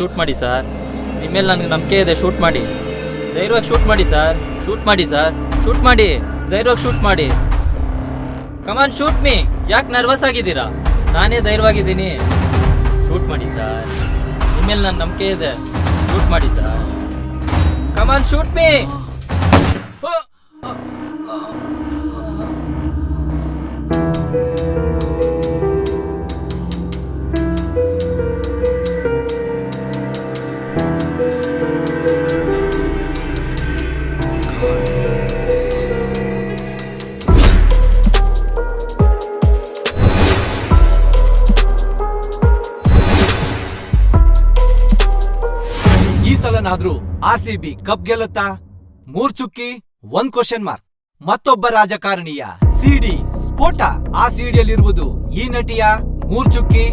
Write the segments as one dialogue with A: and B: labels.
A: Shoot ಮಾಡಿ sir ನಿಮ್ಮ ಮೇಲೆ ನನಗೆ ನಂಬಿಕೆ ಇದೆ ಶೂಟ್ ಮಾಡಿ. ಧೈರ್ಯವಾಗಿ ಶೂಟ್ ಮಾಡಿ ಸರ್ ಶೂಟ್ ಮಾಡಿ ಸರ್ ಶೂಟ್ ಮಾಡಿ. ಧೈರ್ಯವಾಗಿ ಶೂಟ್ ಮಾಡಿ. ಕಮಾನ್ ಶೂಟ್ ಮೀ ಯಾಕೆ ನರ್ವಸ್ ಆಗಿದ್ದೀರಾ? ನಾನೇ ಧೈರ್ಯವಾಗಿದ್ದೀನಿ. ಶೂಟ್ ಮಾಡಿ ಸರ್ ನಿಮ್ಮ ಮೇಲೆ ನನ್ನ ನಂಬಿಕೆ ಇದೆ. ಶೂಟ್ ಮಾಡಿ ಸರ್ ಕಮಾನ್ ಶೂಟ್ ಮೀ
B: ಈ ಸಲನಾದ್ರೂ ಆರ್ ಸಿ ಬಿ ಕಪ್ ಗೆಲ್ಲುತ್ತಾ? ಮೂರ್ ಚುಕ್ಕಿ, ಒಂದ್ ಕ್ವಶನ್ ಮಾರ್ಕ್ ಮತ್ತೊಬ್ಬ ರಾಜಕಾರಣಿಯ ಸಿಡಿ ಸ್ಫೋಟ. ಆ ಸಿಡಿಯಲ್ಲಿರುವುದು ಈ ನಟಿಯ ಮೂರ್ ಚುಕ್ಕಿ,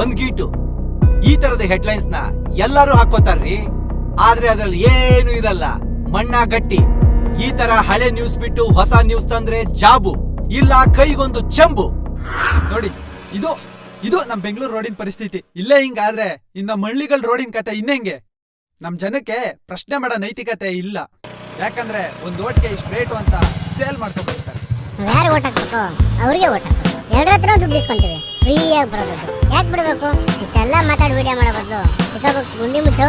B: ಒಂದ್ ಗೀಟು. ಈ ತರದ ಹೆಡ್ಲೈನ್ಸ್ನ ಎಲ್ಲರೂ ಹಾಕೋತಾರ್ರಿ ಆದ್ರೆ ಅದ್ರಲ್ಲಿ ಏನು ಇರಲ್ಲ. ಮಣ್ಣ ಗಟ್ಟಿ. ಈ ತರ ಹಳೆ ನ್ಯೂಸ್ ಬಿಟ್ಟು ಹೊಸ ನ್ಯೂಸ್ ತಂದ್ರೆ ಜಾಬು, ಇಲ್ಲ ಕೈಗೊಂದು ಚಂಬು.
C: ನೋಡಿ, ಇದು ಇದು ನಮ್ ಬೆಂಗಳೂರು ರೋಡಿನ ಪರಿಸ್ಥಿತಿ. ಇಲ್ಲೇ ಹಿಂಗಾದ್ರೆ ಇನ್ನ ಮಳ್ಳಿಗಳ ರೋಡಿನ ಕತೆ ಇನ್ನೆಂಗೆ? ನಮ್ ಜನಕ್ಕೆ ಪ್ರಶ್ನೆ ಮಾಡೋ ನೈತಿಕತೆ ಇಲ್ಲ. ಯಾಕಂದ್ರೆ ಒಂದ್ ಓಟ್ಗೆ ಇಷ್ಟು ರೇಟು ಅಂತ ಸೇಲ್ ಮಾಡ್ಕೊಂಡ್ಬಿಡ್ತಾರೆ
D: ಯಾರು ಓಟ್ ಹಾಕ್ಬೇಕು? ಅವ್ರಿಗೆ ಓಟ್ ಹಾಕ್ಬೇಕು. ಎರಡರ ಹತ್ರ ದುಡ್ಡು ಇಸ್ಕೊಂತೀವಿ. ಫ್ರೀಯಾಗಿ ಬರೋದು ಯಾಕೆ ಬಿಡ್ಬೇಕು? ಇಷ್ಟೆಲ್ಲ ಮಾತಾಡಿ ವಿಡಿಯೋ ಮಾಡೋ ಬದಲು ಟಿಕಬುಕ್ಸ್ ಗುಂಡಿ ಮುಚ್ಚು.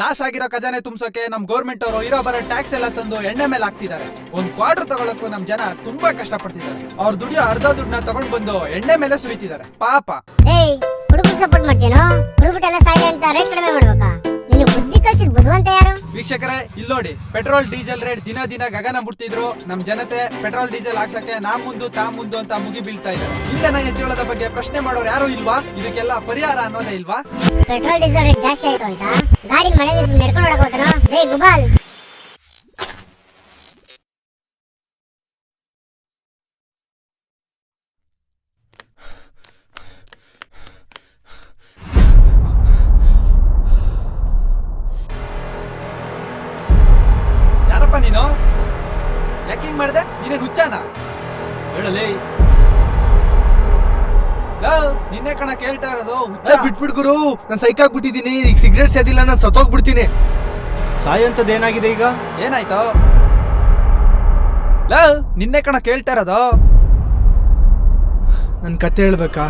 C: ಲಾಸ್ ಆಗಿರೋ ಖಜಾನೆ ತುಂಬಸೋಕೆ ನಮ್ ಗೌರ್ಮೆಂಟ್ ಅವರು ಇರೋ ಬರೋ ಟ್ಯಾಕ್ಸ್ ಎಲ್ಲ ತಂದು ಎಣ್ಣೆ ಮೇಲೆ ಹಾಕ್ತಿದ್ದಾರೆ. ಒಂದ್ ಕ್ವಾರ್ಟರ್ ತಗೊಳಕ್ಕೂ ನಮ್ ಜನ ತುಂಬಾ ಕಷ್ಟ ಪಡ್ತಿದ್ದಾರೆ ಅವ್ರ ದುಡಿಯೋ ಅರ್ಧ ದುಡ್ಡನ್ನ ತಗೊಂಡ್ ಬಂದು ಎಣ್ಣೆ ಮೇಲೆ ಸುರಿತಿದ್ದಾರೆ. ಪಾಪ.
D: ಏಯ್ ಹುಡುಗರು ಸಪೋರ್ಟ್ ಮಾಡ್ತೀನೋ ಹುಡುಗಟೆಲ್ಲ ಸಾಯಿ ಅಂತ ರೇಟ್ ಕಡಿಮೆ ಮಾಡ್ಬೇಕಾ? ನೀನು ಬುದ್ಧಿ ಕಲ್ಸಿದ್ ಬುದ್ಧಿವಂತ ಯಾರು?
C: ವೀಕ್ಷಕರೇ ಇಲ್ಲೋಡಿ ಪೆಟ್ರೋಲ್ ಡೀಸೆಲ್ ರೇಟ್ ದಿನ ದಿನ ಗಗನ ಮುಟ್ತಿದ್ರು. ನಮ್ ಜನತೆ ಪೆಟ್ರೋಲ್ ಡೀಸೆಲ್ ಹಾಕ್ಸಕ್ಕೆ ನಾ ಮುಂದು ತಾ ಮುಂದು ಅಂತ ಮುಗಿ ಬೀಳ್ತಾ ಇದ್ದಾರೆ. ಇಂಧನ ಹೆಚ್ಚಳದ ಬಗ್ಗೆ ಪ್ರಶ್ನೆ ಮಾಡೋರು ಯಾರು ಇಲ್ವಾ? ಇದಕ್ಕೆಲ್ಲ ಪರಿಹಾರ ಅನ್ನೋದೇ ಇಲ್ವಾ?
D: ಪೆಟ್ರೋಲ್ ಡೀಸೆಲ್ ರೇಟ್ ಜಾಸ್ತಿ ಆಯ್ತು ಅಂತ ಗಾಡಿ ಮಳೆ ನಡ್ಕೊಂಡು ಹೊಡಕ್ ಹೋಗ್ತಾನೋ ರೇ ಗುಬಾಲ್!
C: ಹುಚ್ಚಾನ ಹೇಳಲೇ. ನಿನ್ನೆ ಕಣ ಕೇಳ್ತಾ ಇರೋದು ಹುಚ್ಚ.
E: ಬಿಟ್ಬಿಡ್ ಗುರು. ನಾನ್ ಸೈಕ್ ಆಗ್ಬಿಟ್ಟಿದೀನಿ ಈಗ ಸಿಗರೇಟ್ ಸೇದಿಲ್ಲ ನಾನು ಸತ್ತೋಗ್ಬಿಡ್ತೀನಿ.
B: ಸಾಯಂತದ್ ಏನಾಗಿದೆ ಈಗ?
C: ಏನಾಯ್ತು? ಲವ್ ನಿನ್ನೆ ಕಣ ಕೇಳ್ತಾ ಇರೋದು.
E: ನನ್ನ ಕತೆ ಹೇಳ್ಬೇಕಾ?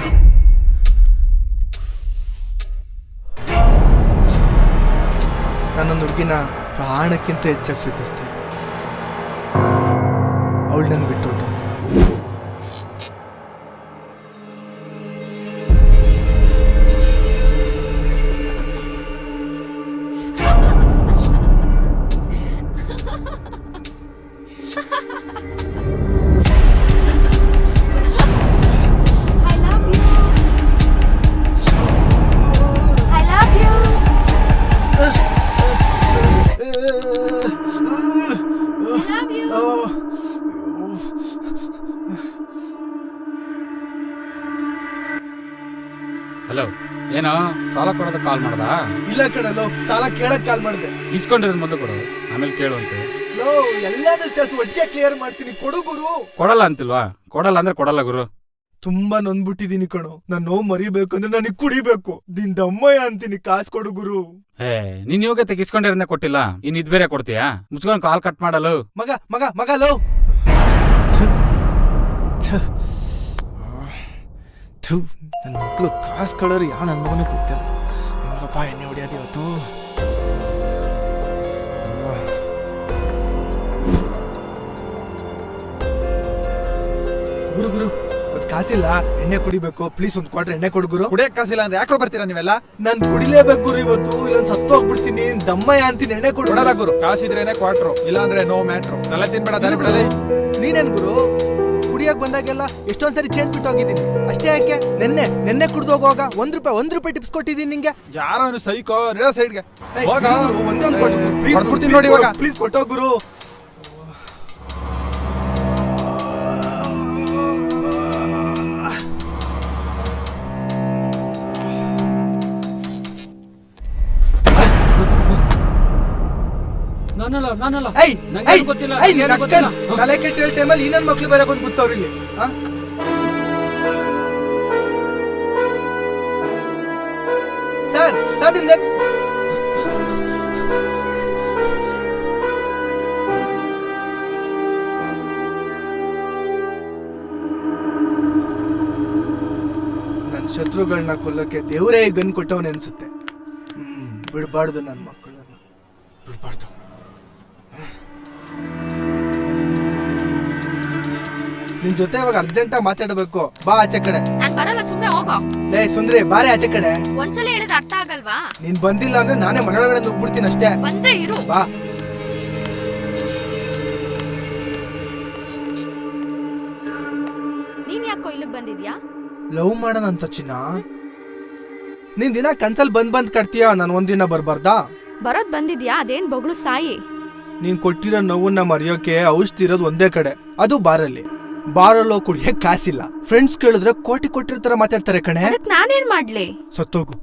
E: ನಾನೊಂದು ಹುಡುಗಿನ ಪ್ರಾಣಕ್ಕಿಂತ ಹೆಚ್ಚಾಗಿ ಪ್ರೀತಿಸ್ತಾ ಇದ್ದೆ ಅವಳು ನನ್ ಬಿಟ್ಟು
F: ಹಲೋ ಏನೋ ಸಾಲ ಕೊಡೋದ ಕಾಲ್ ಮಾಡ್ದ?
E: ಇಲ್ಲ ಕಣಲೋ ಸಾಲ ಕೇಳಕ್ ಕಾಲ್ ಮಾಡಿದೆ.
F: ಇಸ್ಕೊಂಡಿರೋದ್ ಮೊದಲು ಕೊಡು. ಆಮೇಲೆ ಕೇಳುವಂತೆ
E: ಲೋ ಎಲ್ಲಾನು ಸೇರ್ಸಿ ಒಟ್ಟಿಗೆ ಕ್ಲಿಯರ್ ಮಾಡ್ತೀನಿ. ಕೊಡು ಗುರು.
F: ಕೊಡಲ್ಲ ಅಂತಿಲ್ವಾ? ಕೊಡಲ್ಲ ಅಂದ್ರೆ ಕೊಡಲ್ಲ ಗುರು.
E: ತುಂಬಾ ನೊಂದ್ಬಿಟ್ಟಿದೀನಿ ಕಣೋ. ನಾನ್ ನೋವು ಮರಿಬೇಕು ಅಂದ್ರೆ ನನಗ್ ಕುಡಿಬೇಕು. ದಿನ್ ದಮ್ಮಯ್ಯ ಅಂತೀನಿ ಕಾಸ್ ಕೊಡು ಗುರು.
F: ಏ ನೀನ್ ಇವಾಗ ತೆಗಿಸ್ಕೊಂಡಿರೋದನ್ನ ಕೊಟ್ಟಿಲ್ಲ. ಇನ್ ಇದ್ ಬೇರೆ ಕೊಡ್ತೀಯಾ? ಮುಚ್ಕೊಂಡು ಕಾಲ್ ಕಟ್ ಮಾಡಲು.
E: ಮಗ ಮಗ ಮಗ ಲೋ. ಥು ನನ್ನ ಮಕ್ಕಳು ಕಾಸು ಕಳೋರು ಯಾವ ನನ್ನ ಮಗನೇ ಕೊಡ್ತಿಲ್ಲ ಹೆಂಗಪ್ಪ ಎಣ್ಣೆ ಹೊಡಿಯೋದು ಇವತ್ತು. ಗುರು ಗುರು ಇವತ್ತು ಕಾಸಿಲ್ಲ. ಎಣ್ಣೆ ಕುಡಿಬೇಕು. ಪ್ಲೀಸ್ ಒಂದು ಕ್ವಾರ್ಟರ್ ಎಣ್ಣೆ ಕೊಡು ಗುರು.
C: ಕುಡಿಯಕ್ ಕಾಸಿಲ್ಲ ಅಂದ್ರೆ ಯಾಕೋ ಬರ್ತೀರಾ ನೀವೆಲ್ಲ?
E: ನಾನು ಕುಡಿಲೇಬೇಕು ಗುರು ಇವತ್ತು. ಇಲ್ಲೊಂದು ಸತ್ತು ಹೋಗ್ಬಿಡ್ತೀನಿ. ದಮ್ಮಯ್ಯ ಅಂತೀನಿ ಎಣ್ಣೆ ಕೊಡು.
C: ಕೊಡಲ್ಲ ಗುರು. ಕಾಸಿದ್ರೇನೆ ಕ್ವಾಟ್ರು ಇಲ್ಲಾಂದ್ರೆ ನೋ ಮ್ಯಾಟ್ರು ತಲೆ ತಿನ್ಬೇಡ ತಲೆ
E: ನೀನೇನ್ ಗುರು? ಕುಡಿಯಕ್ ಬಂದಾಗೆಲ್ಲ ಎಷ್ಟೊಂದ್ ಸರಿ ಚೇಂಜ್ ಬಿಟ್ಟು ಹೋಗಿದ್ದೀನಿ. ಅಷ್ಟೇ ಯಾಕೆ? ನೆನ್ನೆ ನೆನ್ನೆ ಕುಡ್ದು ಹೋಗುವಾಗ ಒಂದ್ ರೂಪಾಯಿ ಒಂದ್ ರೂಪಾಯಿ ಟಿಪ್ಸ್ ಕೊಟ್ಟಿದ್ದೀನಿ ನಿಂಗೆ.
C: ಯಾರೋ ಸೈಕೋ ಸೈಡ್ಗೆ ಹೋಗ.
E: ಒಂದೊಂದು ಕೊಟ್ಟು
C: ನೋಡಿ ಇವಾಗ.
E: ಪ್ಲೀಸ್ ಕೊಟ್ಟೋ
F: ನಾನಲ್ಲ ನಾನಲ್ಲ.
E: ಐ ಗೊತ್ತಿಲ್ಲ ಐ ನೀನ್ ಅಕ್ಕನ್ ತಲೆ ಕೆಟ್ಟಿರೋ ಟೈಮಲ್ಲಿ ಇನ್ನೊಂದ್ ಮಕ್ಳು ಬೇರೆ ಬಂದು ಕೂತವ್ರು ಇಲ್ಲಿ? ಸರ್ ಸರ್ ನಿಮ್ಗೆ ನನ್ನ ಶತ್ರುಗಳನ್ನ ಕೊಲ್ಲಕ್ಕೆ ದೇವರೇ ಗನ್ ಕೊಟ್ಟವನೇ ಅನ್ಸುತ್ತೆ. ಹ್ಮ್ ಬಿಡಬಾರ್ದು ನನ್ನ ಮಕ್ಕಳನ್ನ. ಬಿಡಬಾರ್ದು. ನಿನ್ ಜೊತೆ ಇವಾಗ ಅರ್ಜೆಂಟಾಗಿ ಮಾತಾಡಬೇಕು. ಬಾ ಆಚೆ ಕಡೆ.
G: ನಾನ್ ಬರಲ್ಲ ಸುಮ್ನೆ ಹೋಗೋ.
E: ಲೇ ಸುಂದ್ರಿ ಬಾರೆ ಆಚೆ ಕಡೆ.
G: ಒಂದ್ಸಲ ಹೇಳಿದ ಅರ್ಥ ಆಗಲ್ವಾ?
E: ನೀನ್ ಬಂದಿಲ್ಲ ಅಂದ್ರೆ ನಾನೇ ಮನೆಯೊಳಗಡೆ ನುಗ್ಬಿಡ್ತೀನಿ ಅಷ್ಟೇ.
G: ಬಂದ್ರೆ ಇರು.
E: ಬಾ.
G: ನೀನ್ ಯಾಕೋ ಇಲ್ಲಿಗ್ ಬಂದಿದ್ಯಾ?
E: ಲವ್ ಮಾಡೋಣ ಅಂತ ಚಿನ್ನ? ನೀನ್ ದಿನ ಕನ್ಸಲ್ ಬಂದ್ ಬಂದ್ ಕಟ್ತೀಯ? ನಾನು ಒಂದಿನ ಬರ್ಬಾರ್ದಾ?
G: ಬರೋದ್ ಬಂದಿದ್ಯಾ? ಅದೇನ್ ಬೊಗಳು ಸಾಯಿ?
E: ನೀನ್ ಕೊಟ್ಟಿರೋ ನೋವನ್ನ ಮರೆಯೋಕೆ ಔಷಧಿ ಇರೋದು ಒಂದೇ ಕಡೆ. ಅದು ಬಾರಲ್ಲಿ. ಬಾರಲ್ಲೋ ಕುಡಿಯಕ್ ಕಾಸಿಲ್ಲ. ಫ್ರೆಂಡ್ಸ್ ಕೇಳಿದ್ರೆ ಕೋಟಿ ಕೊಟ್ಟಿರ್ತಾರ ಮಾತಾಡ್ತಾರೆ ಕಣೆ.
G: ಅದಕ್ ನಾನೇನ್ ಮಾಡ್ಲಿ?
E: ಸತ್ತೋಗು.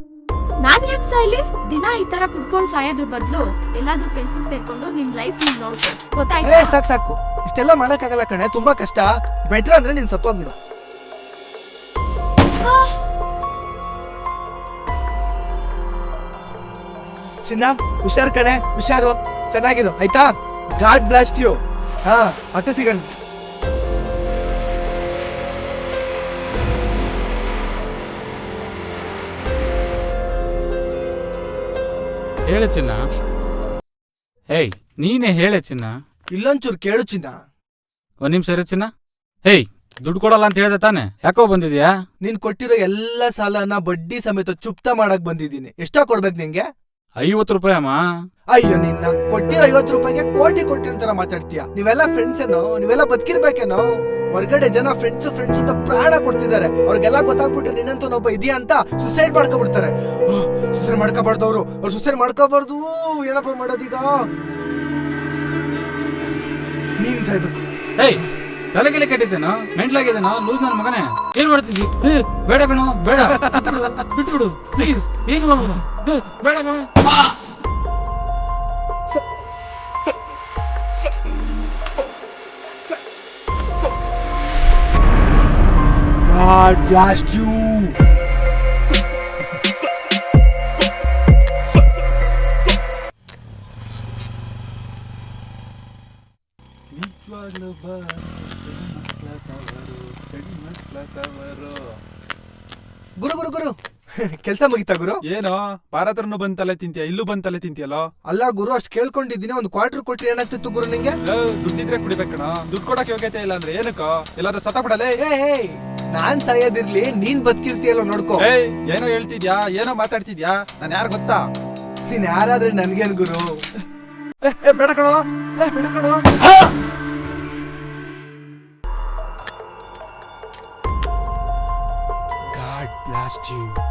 G: ನಾನ್ ಯಾಕೆ ಸಾಯ್ಲಿ? ದಿನ ಈ ತರ ಕುಡ್ಕೊಂಡ್ ಸಾಯೋದ್ರ ಬದ್ಲು ಎಲ್ಲಾದ್ರೂ ಕೆಲ್ಸಕ್ ಸೇರ್ಕೊಂಡು ನಿನ್ ಲೈಫ್ ನೀನ್ ನೋಡ್ಕೊ. ಗೊತ್ತಾಯ್ತಾ?
E: ಏ ಸಾಕು ಸಾಕು. ಇಷ್ಟೆಲ್ಲ ಮಾಡಕ್ಕಾಗಲ್ಲ ಕಣೆ ತುಂಬಾ ಕಷ್ಟ. ಬೆಟ್ರ್ ಅಂದ್ರೆ ನೀನ್ ಸತ್ತೋಗ್ಬಿಡು. ಚಿನ್ನ ಹುಷಾರ್ ಕಣೆ ಹುಷಾರು. ಚೆನ್ನಾಗಿರು ಆಯ್ತಾ? ಗಾಡ್ ಬ್ಲಾಸ್ಟ್ ಯು ಹಾ ಮತ್ತೆ ಸಿಗೋಣ.
F: ಹೇಳೆ ಚಿನ್ನ. ಹೇಯ್ ನೀನೇ ಹೇಳೆ ಚಿನ್ನ.
E: ಇಲ್ಲೊಂಚೂರು ಕೇಳು ಚಿನ್ನ.
F: ಒಂದ್ ನಿಮಿಷ ಇರು ಚಿನ್ನ. ಹೇಯ್ ದುಡ್ಡು ಕೊಡಲ್ಲ ಅಂತ ಹೇಳ್ದೆ ತಾನೆ. ಯಾಕೋ ಬಂದಿದ್ಯಾ?
E: ನೀನ್ ಕೊಟ್ಟಿರೋ ಎಲ್ಲಾ ಸಾಲನ ಬಡ್ಡಿ ಸಮೇತ ಚುಪ್ತ ಮಾಡಕ್ ಬಂದಿದ್ದೀನಿ. ಎಷ್ಟ ಕೊಡ್ಬೇಕು ನಿಂಗೆ?
F: ಐವತ್ತು ರೂಪಾಯಿ ಅಮ್ಮ.
E: ಅಯ್ಯೋ ನಿನ್ನ ಕೊಟ್ಟಿರೋ ಐವತ್ತು ರೂಪಾಯಿಗೆ ಕೋಟಿ ಕೊಟ್ಟಿರೋ ತರ ಮಾತಾಡ್ತೀಯ? ನೀವೆಲ್ಲ ಫ್ರೆಂಡ್ಸ್ ಏನೋ ನೀವೆಲ್ಲ ಬದುಕಿರ್ಬೇಕೇನೋ? ಹೊರಗಡೆ ಜನ ಫ್ರೆಂಡ್ಸ್ ಫ್ರೆಂಡ್ಸ್ ಅಂತ ಪ್ರಾಣ ಕೊಡ್ತಿದ್ದಾರೆ. ಅವ್ರಿಗೆಲ್ಲ ಗೊತ್ತಾಗ್ಬಿಟ್ರೆ ನಿನ್ನಂತ ಒಬ್ಬ ಇದೆಯಾ ಅಂತ ಸುಸೈಡ್ ಮಾಡ್ಕೊಬಿಡ್ತಾರೆ. ಸುಸೈಡ್ ಮಾಡ್ಕೋಬಾರ್ದು ಅವರು. ಅವ್ರು ಸುಸೈಡ್ ಮಾಡ್ಕೋಬಾರ್ದು. ಏನಪ್ಪ ಮಾಡೋದೀಗ? ನೀನ್ ಸಾಯ್ಬೇಕು.
F: ಹೇಯ್ ತಲೆಗೆಲೆ ಕೆಟ್ಟಿದ್ದೇನೋ ಮೆಂಟ್ಲಾಗಿದ್ದೇನೋ ಲೂಸ್ ನನ್ನ ಮಗನೇ. ಏನ್ ಮಾಡ್ತಿದ್ದಿ? ಏ, ಬೇಡ ಬೇಡ ಬೇಡ. ಬಿಟ್ಬಿಡು ಪ್ಲೀಸ್ ಏನು ಏ, ಬೇಡ ಬೇಡ.
E: God blast you. ಗುರು ಗುರು ಗುರು. ಕೆಲ್ಸ ಮುಗಿತಾ ಗುರು?
C: ಏನೋ? ಪಾರತ್ರನು ಬಂದ್ ತಲೆ ತಿಂತೀಯ? ಇಲ್ಲೂ ಬಂದ್ ತಲೆ ತಿಂತೀಯಲ್ಲೋ?
E: ಅಲ್ಲ ಗುರು ಅಷ್ಟು ಕೇಳ್ಕೊಂಡಿದ್ದೀನಿ. ಒಂದು ಕ್ವಾರ್ಟರ್ ಕೊಟ್ರಿ ಏನಾಗ್ತಿತ್ತು ಗುರು ನಿಂಗೆ?
C: ದುಡ್ಡಿದ್ರೆ ಕುಡಿಬೇಕಣ ದುಡ್ಡು ಕೊಡಕ್ಕೆ ಯೋಗ್ಯತೆ ಇಲ್ಲ ಅಂದ್ರೆ ಏನಕ್ಕೋ? ಎಲ್ಲಾದ್ರೂ ಸತ ಬಿಡಲೇ
E: ಏ ನಾನ್ ಸಾಯೋದಿರ್ಲಿ ನೀನ್ ಬದುಕಿರ್ತೀಯಲ್ಲ ನೋಡ್ಕೋ.
C: ಏಯ್ ಏನೋ ಹೇಳ್ತಿದ್ಯಾ? ಏನೋ ಮಾತಾಡ್ತಿದ್ಯಾ? ನಾನು ಯಾರು ಗೊತ್ತಾ?
E: ನೀನ್ ಯಾರಾದ್ರೆ ನನ್ಗೇನ್ ಗುರು?
C: ಏ, ಏ, ಬೇಡ ಕಣೋ ಏ, ಬೇಡ ಕಣೋ
E: God blast you.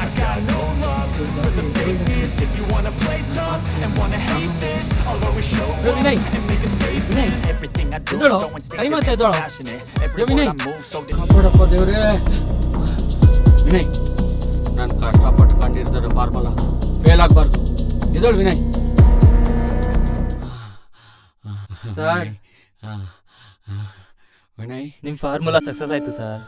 H: statement. Everything I do
A: ಎದ್ದೇಳೋ.
H: so
A: ಕೈ
H: and passionate.
A: ಏ,
H: Every
A: Vinay.
H: word I move so
A: ಕಾಪಾಡಪ್ಪ ದೇವ್ರೇ ವಿನಯ್ ನಾನು ಕಷ್ಟಪಟ್ಟು ಕಂಡಿರ್ತಾರೆ ಫಾರ್ಮುಲ ಫೇಲ್ ಆಗ್ಬಾರ್ದು ಇದಳು ವಿನಯ್
I: ಸರ್
A: ವಿನಯ್
I: ನಿಮ್ಮ ಫಾರ್ಮುಲಾ ಸಕ್ಸಸ್ ಆಯ್ತು ಸರ್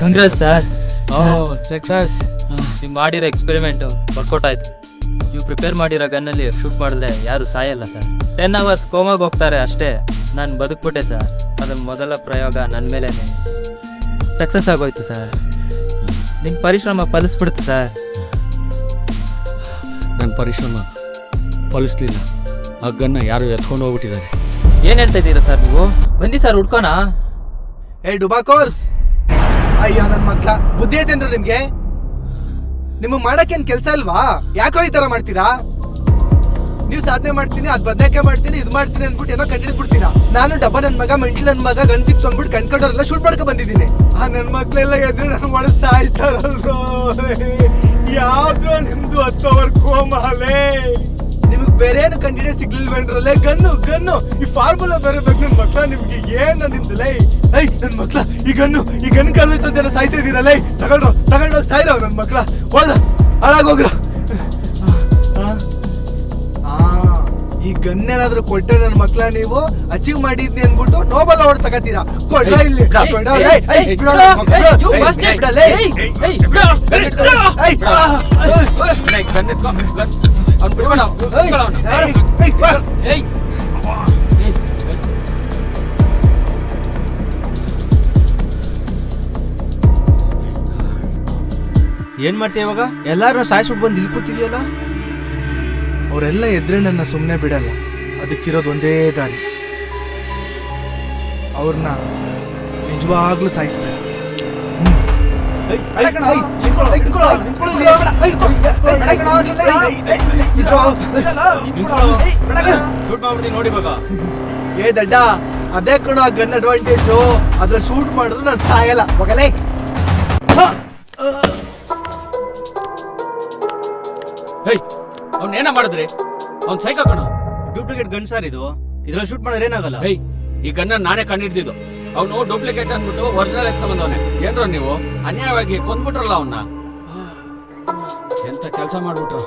I: ಕಂಗ್ರಾಸ್ ಸರ್
A: ಓ ಸಕ್ಸಸ್
I: ನೀವು ಮಾಡಿರೋ ಎಕ್ಸ್ಪೆರಿಮೆಂಟು ವರ್ಕೌಟ್ ಆಯ್ತು. ನೀವು ಪ್ರಿಪೇರ್ ಮಾಡಿರೋ ಗನ್ನಲ್ಲಿ ಶೂಟ್ ಮಾಡಿದ್ರೆ ಯಾರು ಸಾಯಲ್ಲ ಸರ್ ಟೆನ್ ಅವರ್ಸ್ ಕೋಮಾಗ ಹೋಗ್ತಾರೆ ಅಷ್ಟೇ. ನಾನು ಬದುಕ್ಬಿಟ್ಟೆ ಸರ್ ಅದು ಮೊದಲ ಪ್ರಯೋಗ ನನ್ನ ಮೇಲೆ ಸಕ್ಸಸ್ ಆಗೋಯ್ತು ಸರ್ ನಿಮ್ಮ ಪರಿಶ್ರಮ ಫಲಿಸ್ಬಿಡ್ತು ಸರ್
A: ನನ್ನ ಪರಿಶ್ರಮ ಫಲಿಸ್ಲಿಲ್ಲ.
H: ಗನ್ನ ಯಾರು ಎತ್ಕೊಂಡು ಹೋಗ್ಬಿಟ್ಟಿದ್ದಾರೆ.
A: ಏನ್ ಹೇಳ್ತಾ ಇದ್ದೀರಾ ಸರ್ ನೀವು? ಬನ್ನಿ ಸರ್ ಹುಡ್ಕೋಣ.
E: ಏ ಡುಬಾಕೋರ್ಸ್ ಅಯ್ಯೋ, ನನ್ ಮಕ್ಳ ಬುದ್ಧಿ ಐತೇನ್ರ ನಿಮ್ಗೆ? ನಿಮಗೆ ಮಾಡಕ್ಕೇನ್ ಕೆಲಸ ಅಲ್ವಾ? ಯಾಕೋ ಈ ತರ ಮಾಡ್ತೀರಾ? ನೀವು ಸಾಧನೆ ಮಾಡ್ತೀನಿ, ಅದ್ ಬದಲಾಕೆ ಮಾಡ್ತೀನಿ, ಇದ್ ಮಾಡ್ತೀನಿ ಅಂದ್ಬಿಟ್ಟು ಏನೋ ಕಂಡಿಡ್ ಬಿಡ್ತೀರಾ ನಾನು ಡಬ್ಬ ನನ್ ಮಗ ಮೆಂಟ್ಲ್ ನನ್ ಮಗ ಗನ್ಸಿಗ್ ತಂದ್ಬಿಟ್ಟು ಕಣ್ಕೊಂಡವ್ರೆಲ್ಲ ಶೂಟ್ ಮಾಡ್ಕೊ ಬಂದಿದ್ದೀನಿ. ಆ, ನನ್ ಮಕ್ಳೆಲ್ಲ ಎದ್ರು ನನ್ ಒಳ ಸಾಯಿಸ್ತಾರಲ್ರೋ ಯಾವ್ದ್ರೋ ನಿಮ್ದು ಹತ್ತೋವರ್ ಕೋಮಾಲೆ ಬೇರೆ ಏನು ಕಂಡಿಡೆ ಸಿಗ್ಲಿಲ್ವೇನ್ರಲ್ಲೇ ಗನ್ನು ಗನ್ನು ಈ ಫಾರ್ಮುಲಾ ಬೇರೆ ಬೇಕು ನನ್ ಮಕ್ಳ ನಿಮ್ಗೆ ಏನ್ ನಿಮ್ದಲೇ ಐ ನನ್ ಮಕ್ಳ ಈ ಗನ್ನು ಈ ಗನ್ ಕಳ್ದೈತಂತ ಸಾಯ್ತಾ ಇದೀರಲ್ಲ ತಗೊಂಡ್ರು ತಗೊಂಡೋಗಿ ಸಾಯ್ರವ್ ನನ್ ಮಕ್ಳ ಹೋದ ಹಾಳಾಗೋಗ್ರ ಈ ಗನ್ ಏನಾದ್ರೂ ಕೊಟ್ಟೆ ನನ್ ಮಕ್ಳ ನೀವು ಅಚೀವ್ ಮಾಡಿದ್ನಿ ಅನ್ಬಿಟ್ಟು ನೋಬಲ್ ಅವಾರ್ಡ್ ತಗತೀರಾ ಕೊಡ್ರ ಇಲ್ಲಿ ಕೊಡ್ರ, ಏನ್ ಮಾಡ್ತೀಯ ಇವಾಗ ಎಲ್ಲಾರು ಸಾಯಿಸ್ಬಿಟ್ಟು ಬಂದು ಇಲ್ಲಿ ಕೂತಿದ್ಯಲ್ಲ ಅವರೆಲ್ಲ ಎದ್ರೆ ನನ್ನ ಸುಮ್ಮನೆ ಬಿಡಲ್ಲ ಅದಕ್ಕಿರೋದು ಒಂದೇ ದಾರಿ ಅವ್ರನ್ನ ನಿಜವಾಗ್ಲೂ ಸಾಯಿಸ್ಬೇಕು
J: ಶೂಟ್ ಮಾಡ್ಬಿಡ್ತೀನಿ ನೋಡಿ
E: ಏ ದಡ್ಡ ಅದೇ ಕಣ ಗನ್ ಅಡ್ವಾಂಟೇಜು ಅದ್ರ ಶೂಟ್ ಮಾಡಿದ್ರು ನಾನು ಸಾಯಲ್ಲ. ಹೋಗಲೇ
H: ಅವ್ನ ಏನ ಮಾಡಿದ್ರಿ? ಅವ್ನ್ ಸೈಕ ಕಣ.
J: ಡೂಪ್ಲಿಕೇಟ್ ಗನ್ ಸರ್ ಇದು. ಇದ್ರಲ್ಲಿ ಶೂಟ್ ಮಾಡಿದ್ರೆ ಏನಾಗಲ್ಲ?
H: ಹೇಯ್ ಈ ಗನ್ನ ನಾನೇ ಕಂಡಿಡ್ದಿದ್ದು. ಅವನು ಡೂಪ್ಲಿಕೇಟ್ ಅಂದ್ಬಿಟ್ಟು ಒರಿಜಿನಲ್ ಎತ್ಕೊಂಡ್ ಬಂದವನೆ. ಏನ್ರ ನೀವು? ಅನ್ಯಾಯವಾಗಿ ಕೊಂದ್ಬಿಟ್ರಲ್ಲ ಅವನ್ನ ಕೆಲಸ ಮಾಡ್ಬಿಟ್ರು.